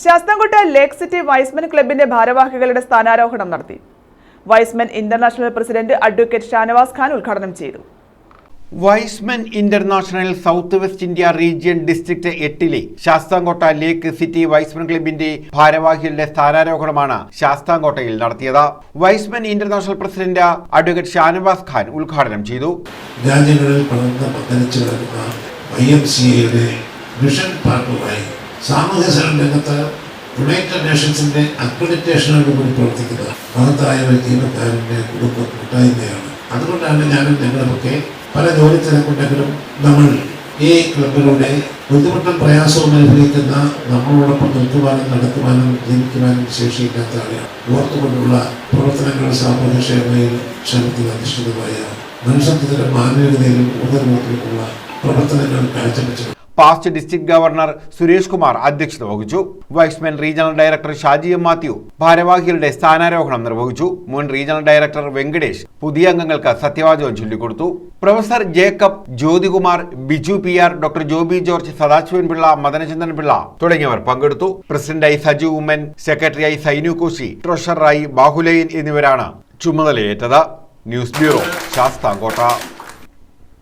ശാസ്താംകോട്ട ലേക്ക് city wise men ക്ലബിന്റെ ഭാരവാഹികളുടെ സ്ഥാനാരോഹണം നടത്തി. Y's Men International president advocate Shanavas Khan ഉദ്ഘാടനം ചെയ്തു. Y's Men International South West India region district എട്ടിലെ ശാസ്താംകോട്ട ലേക്ക് സിറ്റി വൈസ്മെൻ ക്ലബിന്റെ ഭാരവാഹികളുടെ സ്ഥാനാരോഹണമാണ് ശാസ്താംകോട്ടയിൽ നടത്തിയത്. Y's Men International president advocate Shanavas Khan ഉദ്ഘാടനം ചെയ്തു. രാജ്യങ്ങളിൽ പന്തലിച്ചു കിടക്കുന്ന വൈ എം സി എയുടെ മിഷൻ പാർട്ടുമായി സാമൂഹ്യ രംഗത്ത് യുണൈറ്റഡ് നേഷൻസിന്റെ അക്രഡിറ്റേഷനോട് കൂടി പ്രവർത്തിക്കുന്ന മഹത്തായ ഒരു ജീവനക്കാരന്റെ കുടുംബ കൂട്ടായ്മയാണ് അതുകൊണ്ടാണ് ഞാനും ഞങ്ങളുമൊക്കെ പല ജോലി തിരക്കുണ്ടെങ്കിലും നമ്മൾ ഈ ക്ലബിലൂടെ ബുദ്ധിമുട്ടും പ്രയാസവും അനുഭവിക്കുന്ന നമ്മളോടൊപ്പം നിൽക്കുവാനും നടത്തുവാനും ജീവിക്കുവാനും ശേഷിയില്ലാത്ത ആളുകൾ ഓർത്തുകൊണ്ടുള്ള പ്രവർത്തനങ്ങൾ സാമൂഹ്യക്ഷേമയിൽ ക്ഷേമത്തിൽ അധിഷ്ഠിതമായ മനുഷ്യത്വത്തിലും മാനവികതയിലും ഊർജമുള്ള പ്രവർത്തനങ്ങൾ കാഴ്ചവെച്ചു past district governor Suresh Kumar അധ്യക്ഷത വഹിച്ചു. Y's Men regional director Shaji M Mathew ഭാരവാഹികളുടെ സ്ഥാനാരോഹണം നിർവഹിച്ചു. മുൻ റീജിയണൽ ഡയറക്ടർ വെങ്കടേഷ് പുതിയ അംഗങ്ങൾക്ക് സത്യവാചകം ചൊല്ലിക്കൊടുത്തു. Professor Jacob Jyothikumar Biju P R doctor Joby George Sadasivan Pillai Madanachandran Pillai തുടങ്ങിയവർ പങ്കെടുത്തു. പ്രസിഡന്റായി സജു ഉമ്മൻ സെക്രട്ടറിയായി സൈനു കോശി ട്രഷററായി ബാഹുലയൻ എന്നിവരാണ് ചുമതലയേറ്റത്. News bureau Sasthamkotta.